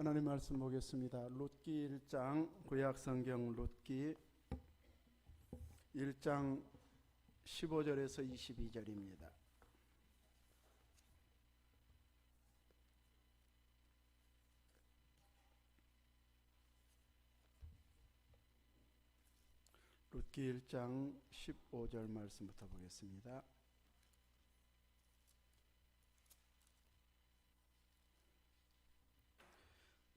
하나님 말씀 보겠습니다. 룻기 1장 구약 성경 룻기 1장 15절에서 22절입니다. 룻기 1장 15절 말씀부터 보겠습니다.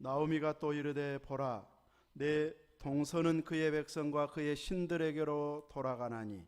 나오미가 또 이르되 보라 내 동서는 그의 백성과 그의 신들에게로 돌아가나니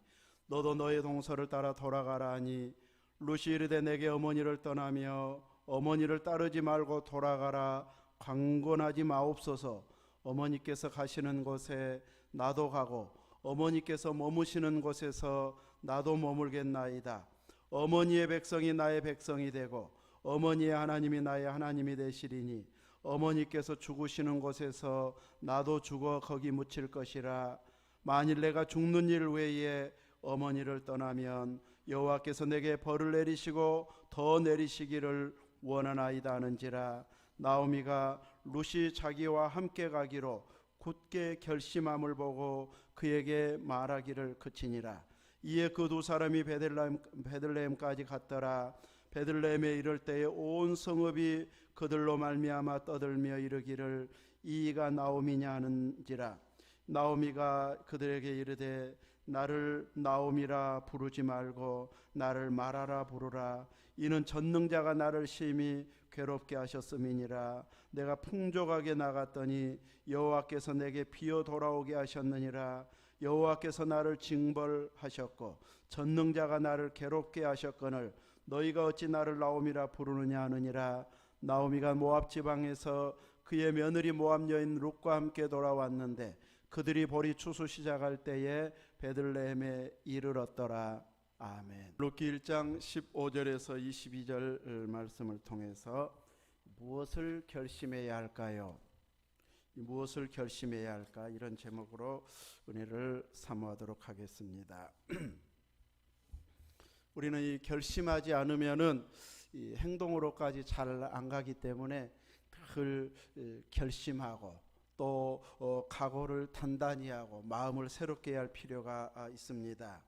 너도 너의 동서를 따라 돌아가라 하니 루시 이르되 내게 어머니를 떠나며 어머니를 따르지 말고 돌아가라 강권하지 마옵소서. 어머니께서 가시는 곳에 나도 가고 어머니께서 머무시는 곳에서 나도 머물겠나이다. 어머니의 백성이 나의 백성이 되고 어머니의 하나님이 나의 하나님이 되시리니 어머니께서 죽으시는 곳에서 나도 죽어 거기 묻힐 것이라. 만일 내가 죽는 일 외에 어머니를 떠나면 여호와께서 내게 벌을 내리시고 더 내리시기를 원하나이다 하는지라. 나오미가 루시 자기와 함께 가기로 굳게 결심함을 보고 그에게 말하기를 그치니라. 이에 그 두 사람이 베들레헴, 베들레헴까지 갔더라 베들레헴에 이를 때에 온 성읍이 그들로 말미암아 떠들며 이르기를 이가 나오미냐 하는지라. 나오미가 그들에게 이르되 나를 나오미라 부르지 말고 나를 말하라 부르라. 이는 전능자가 나를 심히 괴롭게 하셨음이니라. 내가 풍족하게 나갔더니 여호와께서 내게 비어 돌아오게 하셨느니라. 여호와께서 나를 징벌하셨고 전능자가 나를 괴롭게 하셨거늘 너희가 어찌 나를 나오미라 부르느냐 하느니라 나오미가 모압 지방에서 그의 며느리 모압 여인 룻과 함께 돌아왔는데 그들이 보리 추수 시작할 때에 베들레헴에 이르렀더라 아멘. 룻기 1장 15절에서 22절 말씀을 통해서 무엇을 결심해야 할까요? 무엇을 결심해야 할까 이런 제목으로 은혜를 사모하도록 하겠습니다. 우리는 이 결심하지 않으면은 이 행동으로까지 잘 안 가기 때문에 늘 결심하고 또 어, 각오를 단단히 하고 마음을 새롭게 할 필요가 아, 있습니다.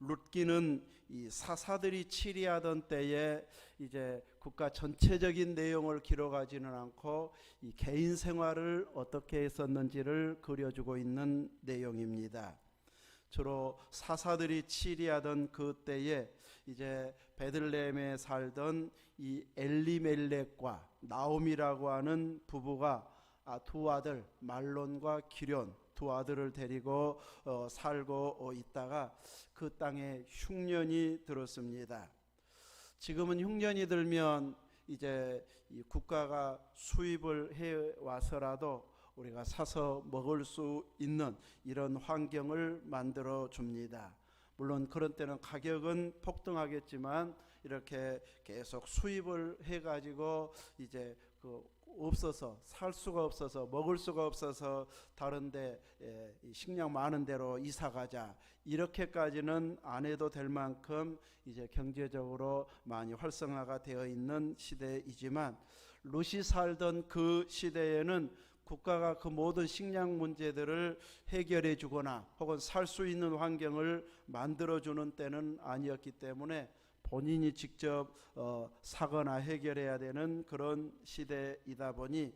룻기는 이 사사들이 치리하던 때에 이제 국가 전체적인 내용을 기록하지는 않고 이 개인 생활을 어떻게 했었는지를 그려주고 있는 내용입니다. 주로 사사들이 치리하던 그 때에 이제 베들레헴에 살던 이 엘리멜렉과 나옴이라고 하는 부부가 아, 두 아들 말론과 기련 두 아들을 데리고 어, 살고 어, 있다가 그 땅에 흉년이 들었습니다. 지금은 흉년이 들면 이제 이 국가가 수입을 해 와서라도 우리가 사서 먹을 수 있는 이런 환경을 만들어 줍니다. 물론 그런 때는 가격은 폭등하겠지만 이렇게 계속 수입을 해 가지고 이제 그 없어서 살 수가 없어서 먹을 수가 없어서 다른데 예, 식량 많은 데로 이사 가자 이렇게까지는 안 해도 될 만큼 이제 경제적으로 많이 활성화가 되어 있는 시대이지만 루시 살던 그 시대에는 국가가 그 모든 식량 문제들을 해결해 주거나 혹은 살 수 있는 환경을 만들어 주는 때는 아니었기 때문에 본인이 직접 어, 사거나 해결해야 되는 그런 시대이다 보니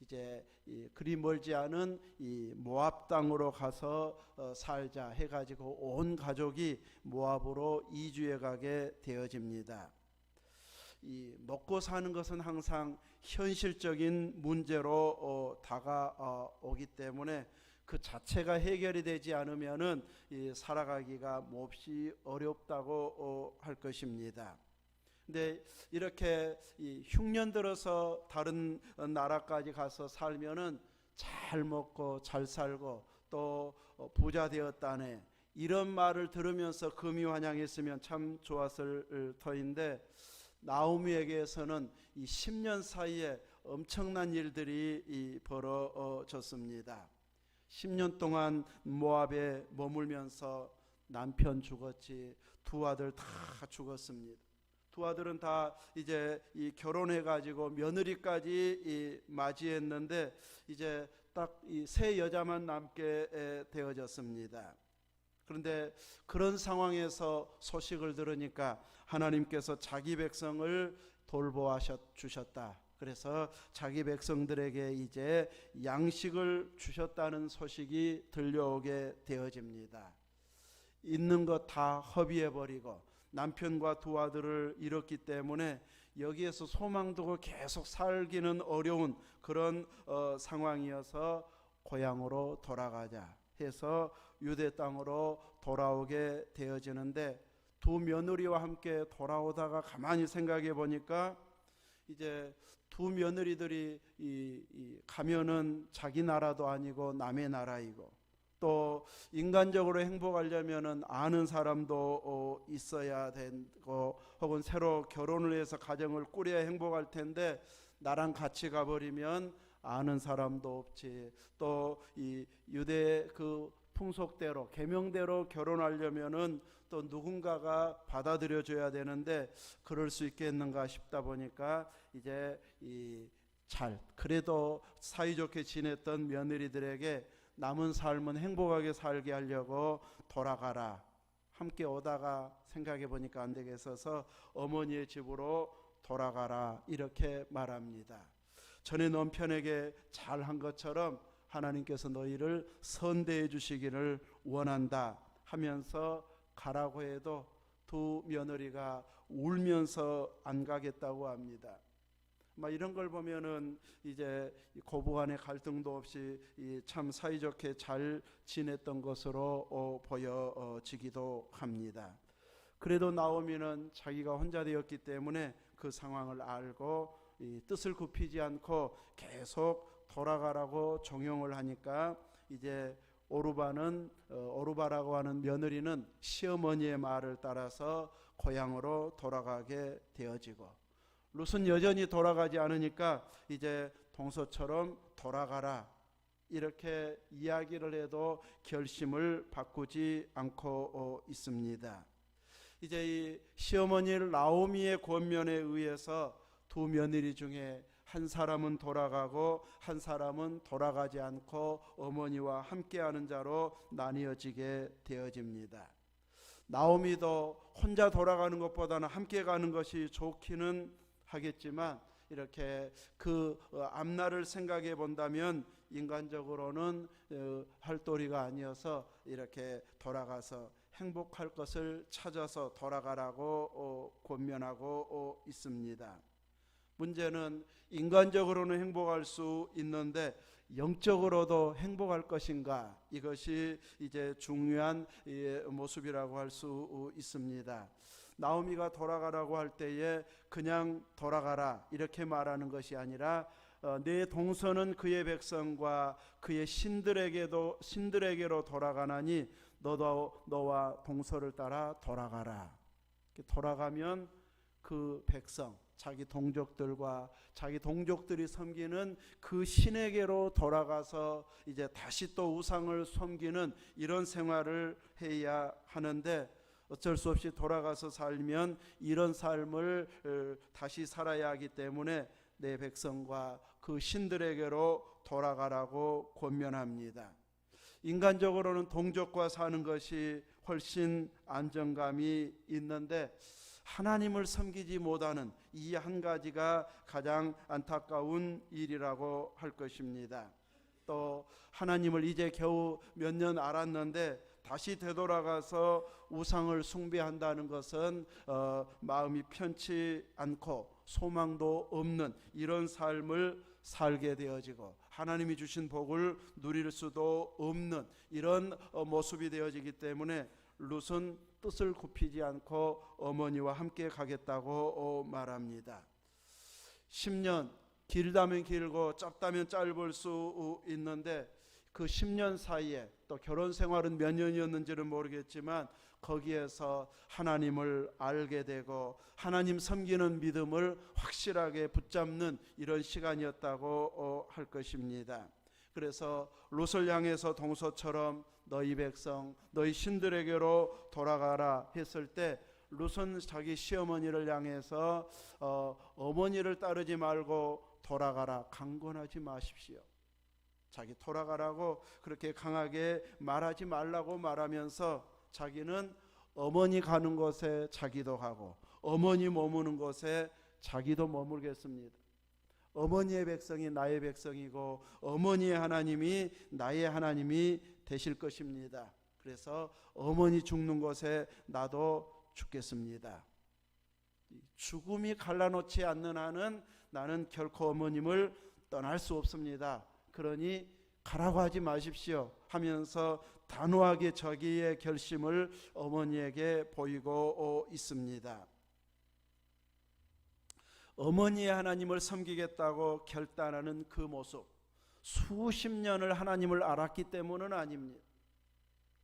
이제 이 그리 멀지 않은 이 모압 땅으로 가서 어, 살자 해가지고 온 가족이 모압으로 이주해 가게 되어집니다. 이 먹고 사는 것은 항상 현실적인 문제로 어, 다가오기 때문에 그 자체가 해결이 되지 않으면은 이 살아가기가 몹시 어렵다고 어, 할 것입니다. 근데 이렇게 이 흉년 들어서 다른 나라까지 가서 살면은 잘 먹고 잘 살고 또 어, 부자 되었다네 이런 말을 들으면서 금이 환영했으면 참 좋았을 터인데 나오미에게서는 이 10년 사이에 엄청난 일들이 벌어졌습니다. 10년 동안 모압에 머물면서 남편 죽었지 두 아들 다 죽었습니다. 두 아들은 다 이제 이 결혼해 가지고 며느리까지 이 맞이했는데 이제 딱이세 여자만 남게 에, 되어졌습니다. 그런데 그런 상황에서 소식을 들으니까 하나님께서 자기 백성을 돌보아 주셨다. 그래서 자기 백성들에게 이제 양식을 주셨다는 소식이 들려오게 되어집니다. 있는 것 다 허비해 버리고 남편과 두 아들을 잃었기 때문에 여기에서 소망 두고 계속 살기는 어려운 그런 어, 상황이어서 고향으로 돌아가자 해서 유대 땅으로 돌아오게 되어지는데 두 며느리와 함께 돌아오다가 가만히 생각해 보니까 이제 두 며느리들이 이, 이 가면은 자기 나라도 아니고 남의 나라이고 또 인간적으로 행복하려면은 아는 사람도 어, 있어야 되고 혹은 새로 결혼을 해서 가정을 꾸려야 행복할 텐데 나랑 같이 가버리면 아는 사람도 없지. 또 이 유대 그 풍속대로 계명대로 결혼하려면은 또 누군가가 받아들여 줘야 되는데 그럴 수 있겠는가 싶다 보니까 이제 이 잘 그래도 사이좋게 지냈던 며느리들에게 남은 삶은 행복하게 살게 하려고 돌아가라. 함께 오다가 생각해 보니까 안 되겠어서 어머니의 집으로 돌아가라 이렇게 말합니다. 전에 남편에게 잘 한 것처럼 하나님께서 너희를 선대해 주시기를 원한다 하면서 가라고 해도 두 며느리가 울면서 안 가겠다고 합니다. 막 이런 걸 보면은 이제 고부 간의 갈등도 없이 참 사이좋게 잘 지냈던 것으로 어, 보여지기도 합니다. 그래도 나오미는 자기가 혼자 되었기 때문에 그 상황을 알고 뜻을 굽히지 않고 계속 돌아가라고 종용을 하니까 이제 오르바는 어, 오르바라고 하는 며느리는 시어머니의 말을 따라서 고향으로 돌아가게 되어지고 룻은 여전히 돌아가지 않으니까 이제 동서처럼 돌아가라 이렇게 이야기를 해도 결심을 바꾸지 않고 어, 있습니다. 이제 이 시어머니 라오미의 권면에 의해서 두 며느리 중에 한 사람은 돌아가고 한 사람은 돌아가지 않고 어머니와 함께하는 자로 나뉘어지게 되어집니다. 나오미도 혼자 돌아가는 것보다는 함께 가는 것이 좋기는 하겠지만 이렇게 그 어, 앞날을 생각해 본다면 인간적으로는 어, 할 도리가 아니어서 이렇게 돌아가서 행복할 것을 찾아서 돌아가라고 어, 권면하고 있습니다. 문제는 인간적으로는 행복할 수 있는데 영적으로도 행복할 것인가 이것이 이제 중요한 모습이라고 할 수 있습니다. 나오미가 돌아가라고 할 때에 그냥 돌아가라 이렇게 말하는 것이 아니라 어, 내 동서는 그의 백성과 그의 신들에게도 신들에게로 돌아가나니 너도 너와 동서를 따라 돌아가라. 돌아가면 그 백성 자기 동족들과 자기 동족들이 섬기는 그 신에게로 돌아가서 이제 다시 또 우상을 섬기는 이런 생활을 해야 하는데 어쩔 수 없이 돌아가서 살면 이런 삶을 어, 다시 살아야 하기 때문에 내 백성과 그 신들에게로 돌아가라고 권면합니다. 인간적으로는 동족과 사는 것이 훨씬 안정감이 있는데 하나님을 섬기지 못하는 이 한 가지가 가장 안타까운 일이라고 할 것입니다. 또 하나님을 이제 겨우 몇 년 알았는데 다시 되돌아가서 우상을 숭배한다는 것은 어, 마음이 편치 않고 소망도 없는 이런 삶을 살게 되어지고 하나님이 주신 복을 누릴 수도 없는 이런 어, 모습이 되어지기 때문에 룻은 뜻을 굽히지 않고 어머니와 함께 가겠다고 어, 말합니다. 10년 길다면 길고 짧다면 짧을 수 있는데 그 10년 사이에 또 결혼 생활은 몇 년이었는지는 모르겠지만 거기에서 하나님을 알게 되고 하나님 섬기는 믿음을 확실하게 붙잡는 이런 시간이었다고 어, 할 것입니다. 그래서 롯을 향해서 동서처럼 너희 백성 너희 신들에게로 돌아가라 했을 때 룻은 자기 시어머니를 향해서 어, 어머니를 따르지 말고 돌아가라 강권하지 마십시오. 자기 돌아가라고 그렇게 강하게 말하지 말라고 말하면서 자기는 어머니 가는 곳에 자기도 가고 어머니 머무는 곳에 자기도 머물겠습니다. 어머니의 백성이 나의 백성이고 어머니의 하나님이 나의 하나님이 되실 것입니다. 그래서 어머니 죽는 곳에 나도 죽겠습니다. 죽음이 갈라놓지 않는 한은 나는 결코 어머님을 떠날 수 없습니다. 그러니 가라고 하지 마십시오 하면서 단호하게 저기의 결심을 어머니에게 보이고 있습니다. 어머니의 하나님을 섬기겠다고 결단하는 그 모습 수십 년을 하나님을 알았기 때문은 아닙니다.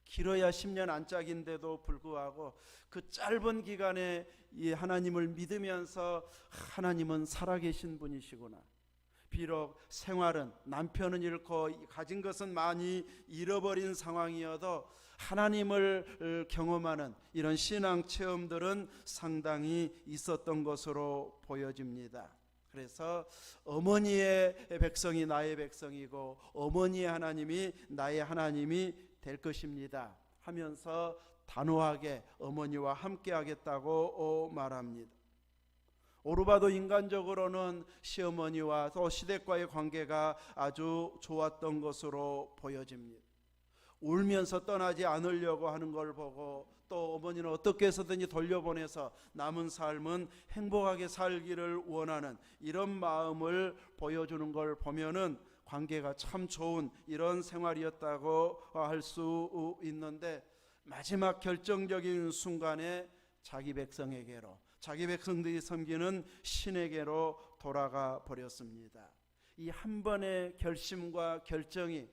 길어야 10년 안짝인데도 불구하고 그 짧은 기간에 이 하나님을 믿으면서 하나님은 살아계신 분이시구나. 비록 생활은 남편은 잃고 가진 것은 많이 잃어버린 상황이어도 하나님을 경험하는 이런 신앙 체험들은 상당히 있었던 것으로 보여집니다. 그래서 어머니의 백성이 나의 백성이고 어머니의 하나님이 나의 하나님이 될 것입니다. 하면서 단호하게 어머니와 함께 하겠다고 말합니다. 오르바도 인간적으로는 시어머니와 또 시댁과의 관계가 아주 좋았던 것으로 보여집니다. 울면서 떠나지 않으려고 하는 걸 보고 또 어머니는 어떻게 해서든지 돌려보내서 남은 삶은 행복하게 살기를 원하는 이런 마음을 보여주는 걸 보면은 관계가 참 좋은 이런 생활이었다고 할 수 있는데 마지막 결정적인 순간에 자기 백성에게로 자기 백성들이 섬기는 신에게로 돌아가 버렸습니다. 이 한 번의 결심과 결정이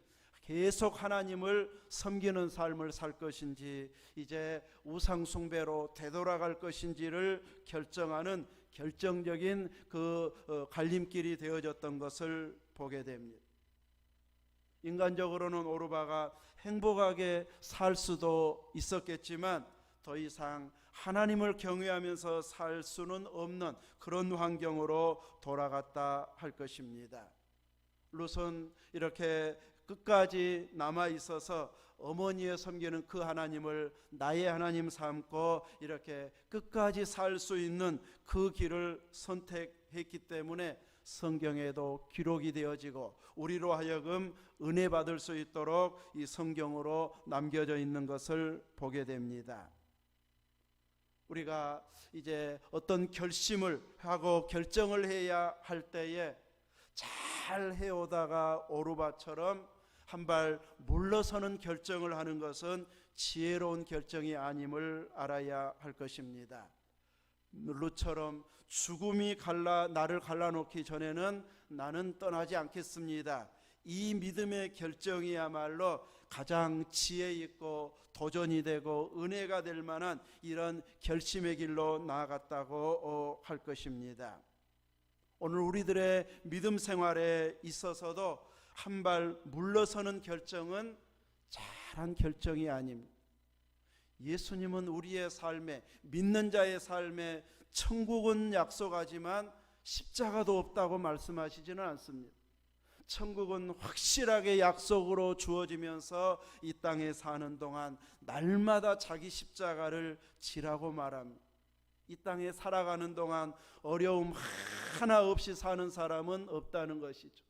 계속 하나님을 섬기는 삶을 살 것인지 이제 우상 숭배로 되돌아갈 것인지를 결정하는 결정적인 그 어, 갈림길이 되어졌던 것을 보게 됩니다. 인간적으로는 오르바가 행복하게 살 수도 있었겠지만 더 이상 하나님을 경외하면서 살 수는 없는 그런 환경으로 돌아갔다 할 것입니다. 룻은 이렇게 끝까지 남아 있어서 어머니의 섬기는 그 하나님을 나의 하나님 삼고 이렇게 끝까지 살 수 있는 그 길을 선택했기 때문에 성경에도 기록이 되어지고 우리로 하여금 은혜 받을 수 있도록 이 성경으로 남겨져 있는 것을 보게 됩니다. 우리가 이제 어떤 결심을 하고 결정을 해야 할 때에 잘 해오다가 오르바처럼 한 발 물러서는 결정을 하는 것은 지혜로운 결정이 아님을 알아야 할 것입니다. 룻처럼 죽음이 갈라 나를 갈라놓기 전에는 나는 떠나지 않겠습니다. 이 믿음의 결정이야말로 가장 지혜 있고 도전이 되고 은혜가 될 만한 이런 결심의 길로 나아갔다고 할 것입니다. 오늘 우리들의 믿음 생활에 있어서도 한 발 물러서는 결정은 잘한 결정이 아닙니다. 예수님은 우리의 삶에 믿는 자의 삶에 천국은 약속하지만 십자가도 없다고 말씀하시지는 않습니다. 천국은 확실하게 약속으로 주어지면서 이 땅에 사는 동안 날마다 자기 십자가를 지라고 말합니다. 이 땅에 살아가는 동안 어려움 하나 없이 사는 사람은 없다는 것이죠.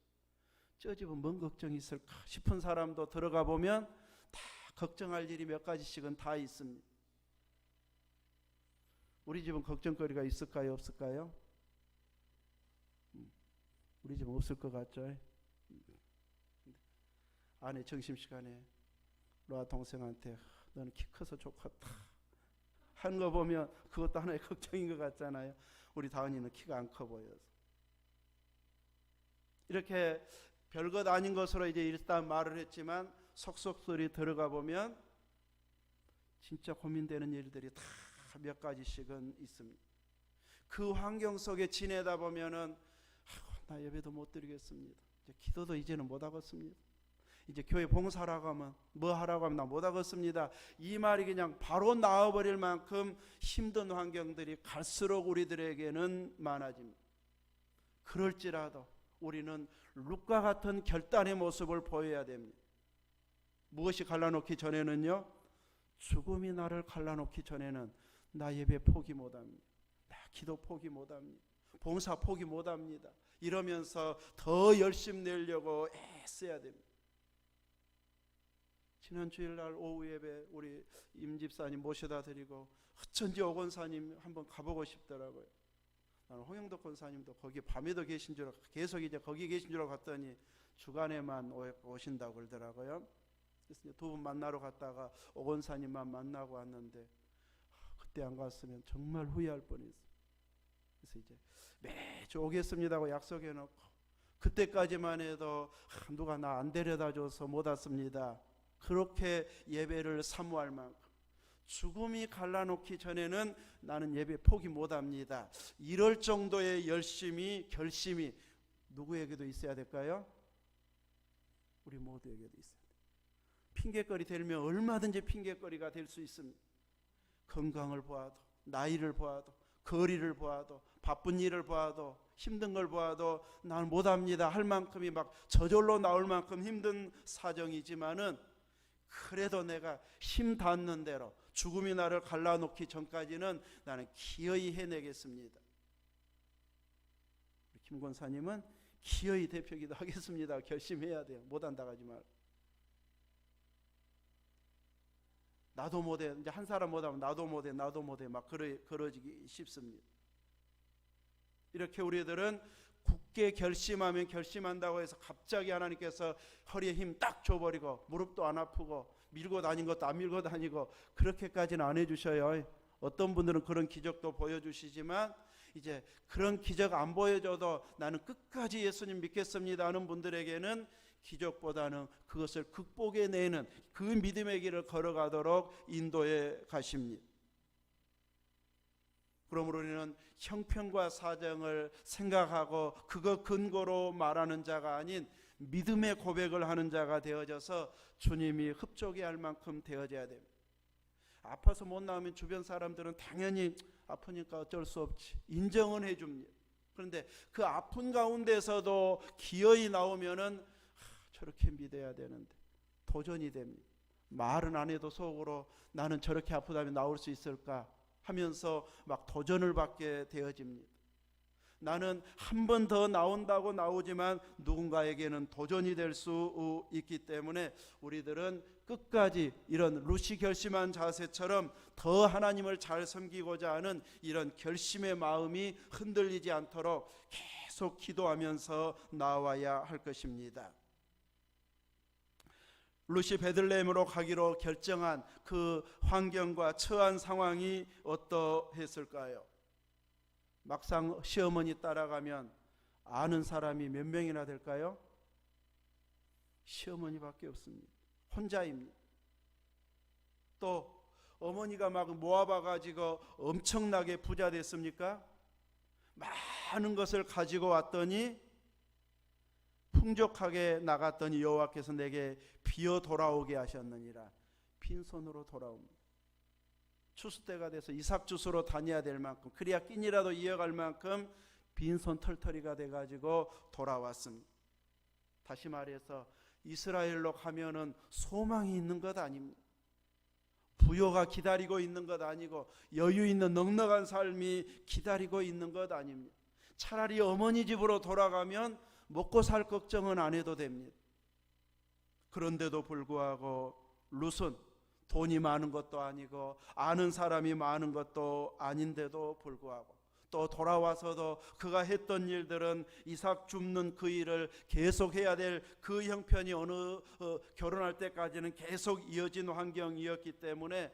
저 집은 뭔 걱정이 있을까 싶은 사람도 들어가 보면 다 걱정할 일이 몇 가지씩은 다 있습니다. 우리 집은 걱정거리가 있을까요, 없을까요? 음, 우리 집은 없을 것 같죠? 아내 점심시간에 로아 동생한테 너는 키 커서 좋겠다 하는 거 보면 그것도 하나의 걱정인 것 같잖아요. 우리 다은이는 키가 안 커 보여서. 이렇게 별것 아닌 것으로 이제 일단 말을 했지만 속속소리 들어가 보면 진짜 고민되는 일들이 다 몇 가지씩은 있습니다. 그 환경 속에 지내다 보면은 나 예배도 못 드리겠습니다. 기도도 이제는 못 하겠습니다. 이제 교회 봉사라고 하면 뭐 하라고 하면 나 못 하겠습니다. 이 말이 그냥 바로 나와버릴 만큼 힘든 환경들이 갈수록 우리들에게는 많아집니다. 그럴지라도 우리는 룩과 같은 결단의 모습을 보여야 됩니다. 무엇이 갈라놓기 전에는요, 죽음이 나를 갈라놓기 전에는 나 예배 포기 못합니다. 나 기도 포기 못합니다. 봉사 포기 못합니다. 이러면서 더 열심 내려고 애써야 됩니다. 지난 주일날 오후 예배 우리 임 집사님 모셔다 드리고 어쩐지 오 권사님 한번 가보고 싶더라고요. 나는 홍영덕 권사님도 거기 밤에도 계신 줄 계속 이제 거기 계신 줄 알고 갔더니 주간에만 오- 오신다고 그러더라고요. 그래서 두 분 만나러 갔다가 오 권사님만 만나고 왔는데 아, 그때 안 갔으면 정말 후회할 뻔했어. 그래서 이제 매주 오겠습니다고 약속해 놓고 그때까지만 해도 아, 누가 나 안 데려다 줘서 못 왔습니다. 그렇게 예배를 사모할 만큼 죽음이 갈라놓기 전에는 나는 예배 포기 못합니다. 이럴 정도의 열심이 결심이 누구에게도 있어야 될까요? 우리 모두에게도 있어야 돼요. 핑계거리 되면 얼마든지 핑계거리가 될 수 있습니다. 건강을 보아도 나이를 보아도 거리를 보아도 바쁜 일을 보아도 힘든 걸 보아도 나는 못합니다 할 만큼이 막 저절로 나올 만큼 힘든 사정이지만은 그래도 내가 힘 닿는 대로 죽음이 나를 갈라놓기 전까지는 나는 기어이 해내겠습니다. 우리 김 권사님은 기어이 대표기도 하겠습니다. 결심해야 돼요. 못한다 하지 말. 나도 못해. 이제 한 사람 못하면 나도 못해. 나도 못해. 막 그러 그러지기 쉽습니다. 이렇게 우리들은 굳게 결심하면 결심한다고 해서 갑자기 하나님께서 허리에 힘 딱 줘버리고 무릎도 안 아프고 밀고 다닌 것도 안 밀고 다니고 그렇게까지는 안 해주셔요. 어떤 분들은 그런 기적도 보여주시지만 이제 그런 기적 안 보여줘도 나는 끝까지 예수님 믿겠습니다 하는 분들에게는 기적보다는 그것을 극복해내는 그 믿음의 길을 걸어가도록 인도해 가십니다. 그러므로 우리는 형편과 사정을 생각하고 그거 근거로 말하는 자가 아닌 믿음의 고백을 하는 자가 되어져서 주님이 흡족해 할 만큼 되어져야 됩니다. 아파서 못 나오면 주변 사람들은 당연히 아프니까 어쩔 수 없지 인정은 해줍니다. 그런데 그 아픈 가운데서도 기어이 나오면은 하, 저렇게 믿어야 되는데 도전이 됩니다. 말은 안 해도 속으로 나는 저렇게 아프다면 나올 수 있을까 하면서 막 도전을 받게 되어집니다. 나는 한 번 더 나온다고 나오지만 누군가에게는 도전이 될 수 있기 때문에 우리들은 끝까지 이런 루시 결심한 자세처럼 더 하나님을 잘 섬기고자 하는 이런 결심의 마음이 흔들리지 않도록 계속 기도하면서 나와야 할 것입니다. 루시 베들레헴으로 가기로 결정한 그 환경과 처한 상황이 어떠했을까요? 막상 시어머니 따라가면 아는 사람이 몇 명이나 될까요? 시어머니밖에 없습니다. 혼자입니다. 또 어머니가 막 모아봐 가지고 엄청나게 부자 됐습니까? 많은 것을 가지고 왔더니 풍족하게 나갔더니 여호와께서 내게 비어 돌아오게 하셨느니라 빈손으로 돌아옵니다. 추수 때가 돼서 이삭 주스로 다녀야 될 만큼 그래야 끼니라도 이어갈 만큼 빈손 털털이가 돼 가지고 돌아왔습니다. 다시 말해서 이스라엘로 가면은 소망이 있는 것 아닙니다. 부요가 기다리고 있는 것 아니고 여유 있는 넉넉한 삶이 기다리고 있는 것 아닙니다. 차라리 어머니 집으로 돌아가면 먹고 살 걱정은 안 해도 됩니다. 그런데도 불구하고 룻은 돈이 많은 것도 아니고 아는 사람이 많은 것도 아닌데도 불구하고 또 돌아와서도 그가 했던 일들은 이삭 줍는 그 일을 계속 해야 될 그 형편이 어느 어, 결혼할 때까지는 계속 이어진 환경이었기 때문에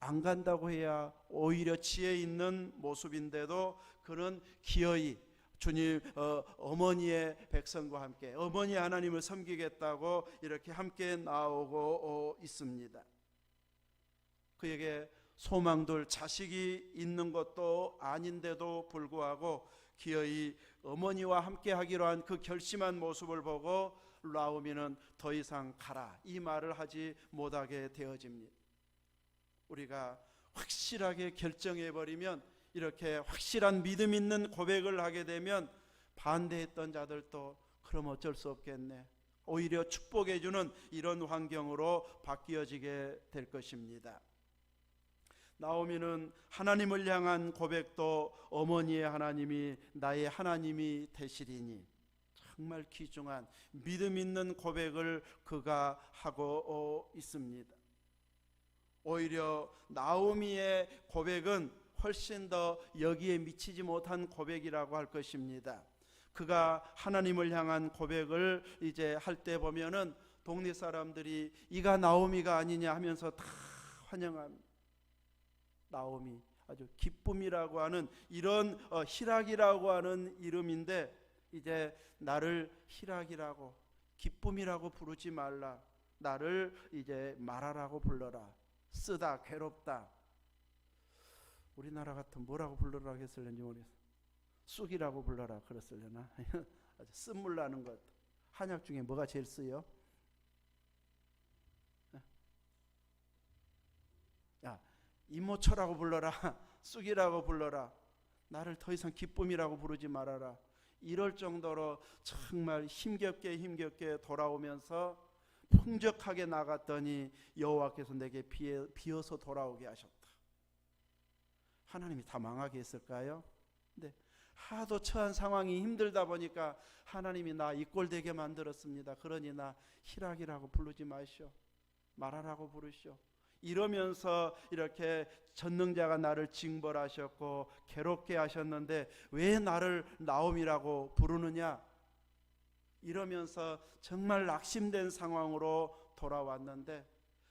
안 간다고 해야 오히려 지혜 있는 모습인데도 그는 기어이 주님 어, 어머니의 백성과 함께 어머니 하나님을 섬기겠다고 이렇게 함께 나오고 어, 있습니다. 그에게 소망들 자식이 있는 것도 아닌데도 불구하고 기어이 어머니와 함께 하기로 한 그 결심한 모습을 보고 나오미는 더 이상 가라 이 말을 하지 못하게 되어집니다. 우리가 확실하게 결정해 버리면 이렇게 확실한 믿음 있는 고백을 하게 되면 반대했던 자들도 그럼 어쩔 수 없겠네. 오히려 축복해 주는 이런 환경으로 바뀌어지게 될 것입니다. 나오미는 하나님을 향한 고백도 어머니의 하나님이 나의 하나님이 되시리니 정말 귀중한 믿음 있는 고백을 그가 하고 있습니다. 오히려 나오미의 고백은 훨씬 더 여기에 미치지 못한 고백이라고 할 것입니다. 그가 하나님을 향한 고백을 이제 할 때 보면은 동네 사람들이 이가 나오미가 아니냐 하면서 다 환영합니다. 나오미 아주 기쁨이라고 하는 이런 어, 희락이라고 하는 이름인데 이제 나를 희락이라고 기쁨이라고 부르지 말라. 나를 이제 말하라고 불러라. 쓰다 괴롭다. 우리나라 같은 뭐라고 불러라 했을는지 모르겠어. 쑥이라고 불러라 그랬을려나. 아주 쓴물 나는 것. 한약 중에 뭐가 제일 쓰요? 야 이모처라고 불러라. 쑥이라고 불러라. 나를 더 이상 기쁨이라고 부르지 말아라. 이럴 정도로 정말 힘겹게 힘겹게 돌아오면서 풍족하게 나갔더니 여호와께서 내게 비어서 돌아오게 하셨다. 하나님이 다 망하게 했을까요? 네. 하도 처한 상황이 힘들다 보니까 하나님이 나 이 꼴 되게 만들었습니다. 그러니 나 희락이라고 부르지 마시오. 말하라고 부르시오. 이러면서 이렇게 전능자가 나를 징벌하셨고 괴롭게 하셨는데 왜 나를 나옴이라고 부르느냐? 이러면서 정말 낙심된 상황으로 돌아왔는데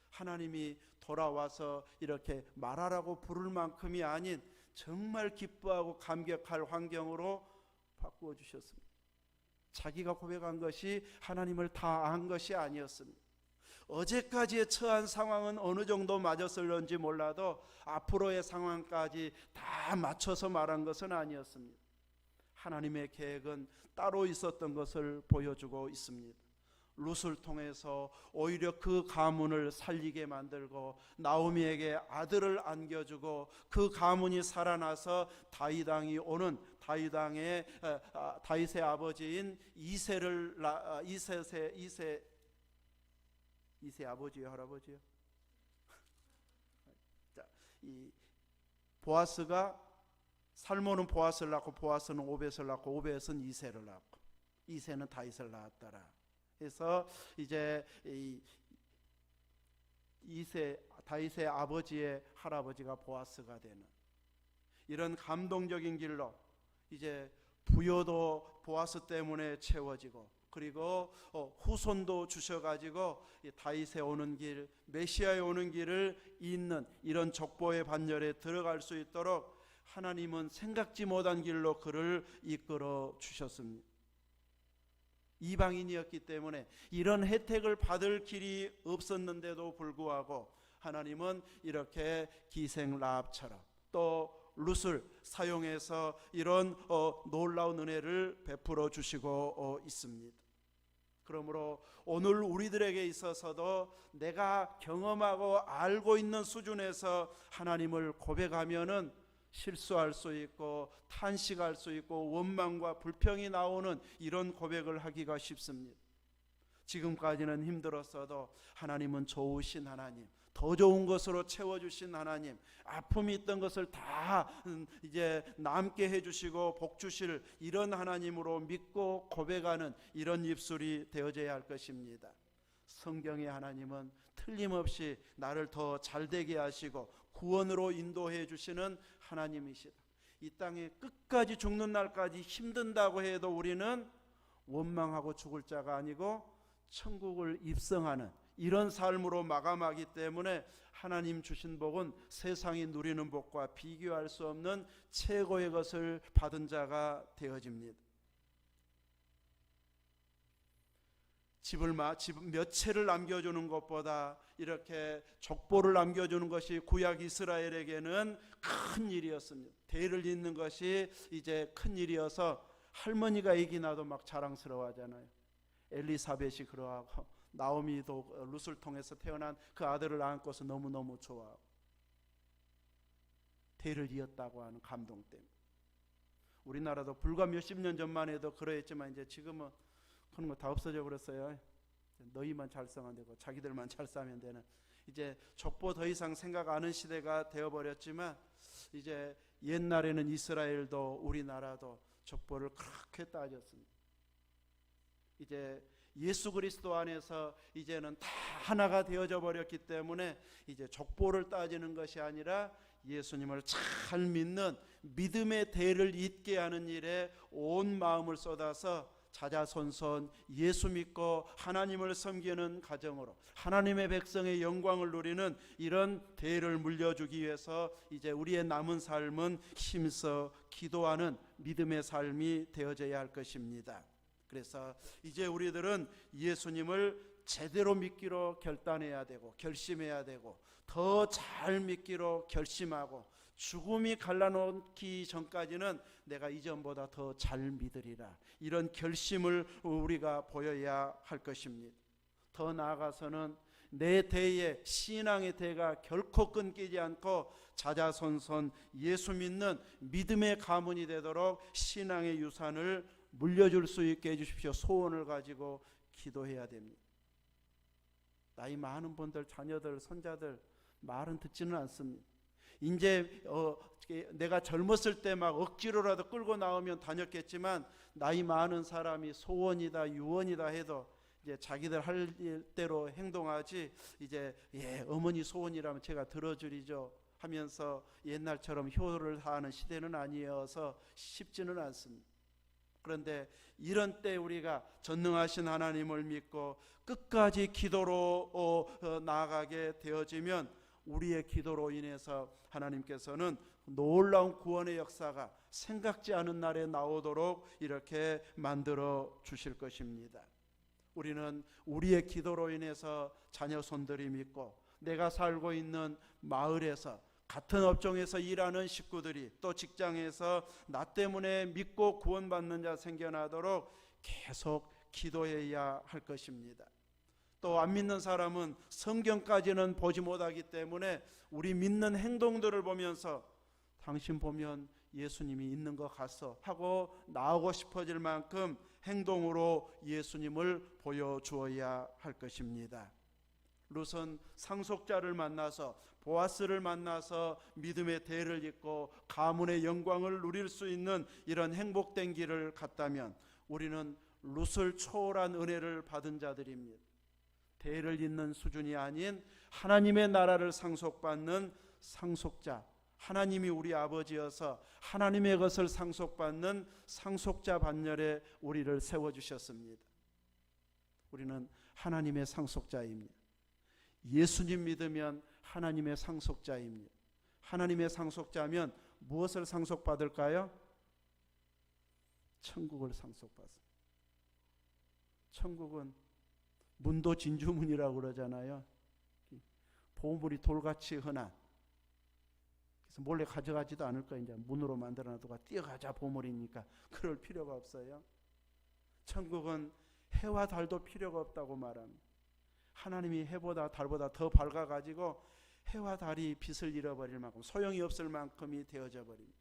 하나님이 돌아와서 이렇게 말하라고 부를 만큼이 아닌 정말 기뻐하고 감격할 환경으로 바꾸어 주셨습니다. 자기가 고백한 것이 하나님을 다한 것이 아니었습니다. 어제까지의 처한 상황은 어느 정도 맞았을런지 몰라도 앞으로의 상황까지 다 맞춰서 말한 것은 아니었습니다. 하나님의 계획은 따로 있었던 것을 보여주고 있습니다. 룻을 통해서 오히려 그 가문을 살리게 만들고 나오미에게 아들을 안겨주고 그 가문이 살아나서 다윗 왕이 오는 다윗 왕의 아, 다윗의 아버지인 이세를 이세세 이세 이세 아버지요 할아버지요. 자, 이 보아스가 살모는 보아스를 낳고 보아스는 오벳을 낳고 오벳은 이세를 낳고 이세는 다윗을 낳았더라. 그래서 이제 이 이세 다윗의 아버지의 할아버지가 보아스가 되는 이런 감동적인 길로 이제 부여도 보아스 때문에 채워지고 그리고 어, 후손도 주셔가지고 다윗에 오는 길, 메시아에 오는 길을 잇는 이런 족보의 반열에 들어갈 수 있도록 하나님은 생각지 못한 길로 그를 이끌어 주셨습니다. 이방인이었기 때문에 이런 혜택을 받을 길이 없었는데도 불구하고 하나님은 이렇게 기생 라합처럼 또 룻을 사용해서 이런 어, 놀라운 은혜를 베풀어 주시고 어, 있습니다. 그러므로 오늘 우리들에게 있어서도 내가 경험하고 알고 있는 수준에서 하나님을 고백하면은 실수할 수 있고 탄식할 수 있고 원망과 불평이 나오는 이런 고백을 하기가 쉽습니다. 지금까지는 힘들었어도 하나님은 좋으신 하나님, 더 좋은 것으로 채워주신 하나님, 아픔이 있던 것을 다 음, 이제 남게 해주시고 복 주실 이런 하나님으로 믿고 고백하는 이런 입술이 되어져야 할 것입니다. 성경의 하나님은 틀림없이 나를 더 잘되게 하시고 구원으로 인도해 주시는 하나님이시다. 이 땅에 끝까지 죽는 날까지 힘든다고 해도 우리는 원망하고 죽을 자가 아니고 천국을 입성하는 이런 삶으로 마감하기 때문에 하나님 주신 복은 세상이 누리는 복과 비교할 수 없는 최고의 것을 받은 자가 되어집니다. 집을 집몇 채를 남겨주는 것보다 이렇게 족보를 남겨주는 것이 구약 이스라엘에게는 큰 일이었습니다. 대를 잇는 것이 이제 큰 일이어서 할머니가 얘기 나도 막 자랑스러워하잖아요. 엘리사벳이 그러하고 나오미도 룻을 통해서 태어난 그 아들을 안고서 너무 너무 좋아하고 대를 이었다고 하는 감동 때문에 우리나라도 불과 몇십 년 전만 해도 그러했지만 이제 지금은 그런 거 다 없어져 버렸어요. 너희만 잘 싸면 되고 자기들만 잘 싸면 되는 이제 족보 더 이상 생각 안 하는 시대가 되어 버렸지만 이제 옛날에는 이스라엘도 우리나라도 족보를 그렇게 따졌습니다. 이제 예수 그리스도 안에서 이제는 다 하나가 되어져 버렸기 때문에 이제 족보를 따지는 것이 아니라 예수님을 잘 믿는 믿음의 대를 잇게 하는 일에 온 마음을 쏟아서 자자손손 예수 믿고 하나님을 섬기는 가정으로 하나님의 백성의 영광을 누리는 이런 대를 물려주기 위해서 이제 우리의 남은 삶은 힘써 기도하는 믿음의 삶이 되어져야 할 것입니다. 그래서 이제 우리들은 예수님을 제대로 믿기로 결단해야 되고 결심해야 되고 더 잘 믿기로 결심하고 죽음이 갈라놓기 전까지는 내가 이전보다 더 잘 믿으리라 이런 결심을 우리가 보여야 할 것입니다. 더 나아가서는 내 대의 신앙의 대가 결코 끊기지 않고 자자손손 예수 믿는 믿음의 가문이 되도록 신앙의 유산을 물려줄 수 있게 해주십시오. 소원을 가지고 기도해야 됩니다. 나이 많은 분들, 자녀들, 손자들 말은 듣지는 않습니다. 이제 어, 내가 젊었을 때 막 억지로라도 끌고 나오면 다녔겠지만 나이 많은 사람이 소원이다 유언이다 해도 이제 자기들 할 대로 행동하지 이제 예 어머니 소원이라면 제가 들어주리죠 하면서 옛날처럼 효를 하는 시대는 아니어서 쉽지는 않습니다. 그런데 이런 때 우리가 전능하신 하나님을 믿고 끝까지 기도로 어, 어, 나아가게 되어지면 우리의 기도로 인해서 하나님께서는 놀라운 구원의 역사가 생각지 않은 날에 나오도록 이렇게 만들어 주실 것입니다. 우리는 우리의 기도로 인해서 자녀 손들이 믿고 내가 살고 있는 마을에서 같은 업종에서 일하는 식구들이 또 직장에서 나 때문에 믿고 구원받는 자 생겨나도록 계속 기도해야 할 것입니다. 또 안 믿는 사람은 성경까지는 보지 못하기 때문에 우리 믿는 행동들을 보면서 당신 보면 예수님이 있는 것 같소 하고 나오고 싶어질 만큼 행동으로 예수님을 보여주어야 할 것입니다. 룻은 상속자를 만나서 보아스를 만나서 믿음의 대를 잇고 가문의 영광을 누릴 수 있는 이런 행복된 길을 갔다면 우리는 룻을 초월한 은혜를 받은 자들입니다. 대를 잇는 수준이 아닌 하나님의 나라를 상속받는 상속자, 하나님이 우리 아버지여서 하나님의 것을 상속받는 상속자 반열에 우리를 세워 주셨습니다. 우리는 하나님의 상속자입니다. 예수님 믿으면 하나님의 상속자입니다. 하나님의 상속자면 무엇을 상속받을까요? 천국을 상속받습니다. 천국은 문도 진주문이라고 그러잖아요. 보물이 돌같이 흔한 그래서 몰래 가져가지도 않을 거야 이제 문으로 만들어놔두고 뛰어가자 보물이니까 그럴 필요가 없어요. 천국은 해와 달도 필요가 없다고 말합니다. 하나님이 해보다 달보다 더 밝아가지고 해와 달이 빛을 잃어버릴 만큼 소용이 없을 만큼이 되어져 버립니다.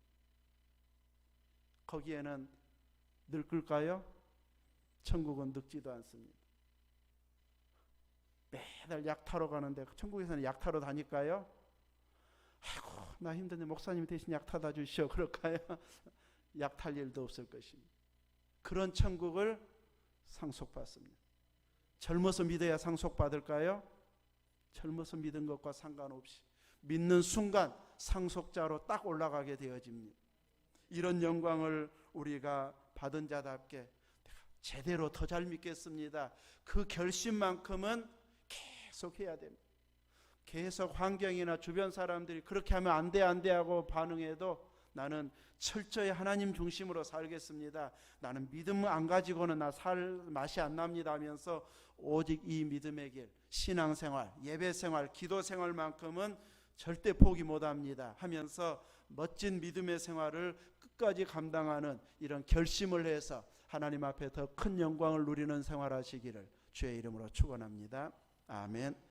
거기에는 늙을까요? 천국은 늙지도 않습니다. 매달 약 타러 가는데 천국에서는 약 타러 다닐까요? 아이고 나 힘든데 목사님 대신 약 타다 주시오 그럴까요? 약 탈 일도 없을 것입니다. 그런 천국을 상속받습니다. 젊어서 믿어야 상속받을까요? 젊어서 믿은 것과 상관없이 믿는 순간 상속자로 딱 올라가게 되어집니다. 이런 영광을 우리가 받은 자답게 제대로 더 잘 믿겠습니다. 그 결심만큼은 계속 해야 됩니다. 계속 환경이나 주변 사람들이 그렇게 하면 안 돼, 안 돼 하고 반응해도 나는 철저히 하나님 중심으로 살겠습니다. 나는 믿음 안 가지고는 나 살 맛이 안 납니다 하면서 오직 이 믿음의 길, 신앙생활, 예배생활, 기도생활만큼은 절대 포기 못 합니다 하면서 멋진 믿음의 생활을 끝까지 감당하는 이런 결심을 해서 하나님 앞에 더 큰 영광을 누리는 생활하시기를 주의 이름으로 축원합니다. 아멘.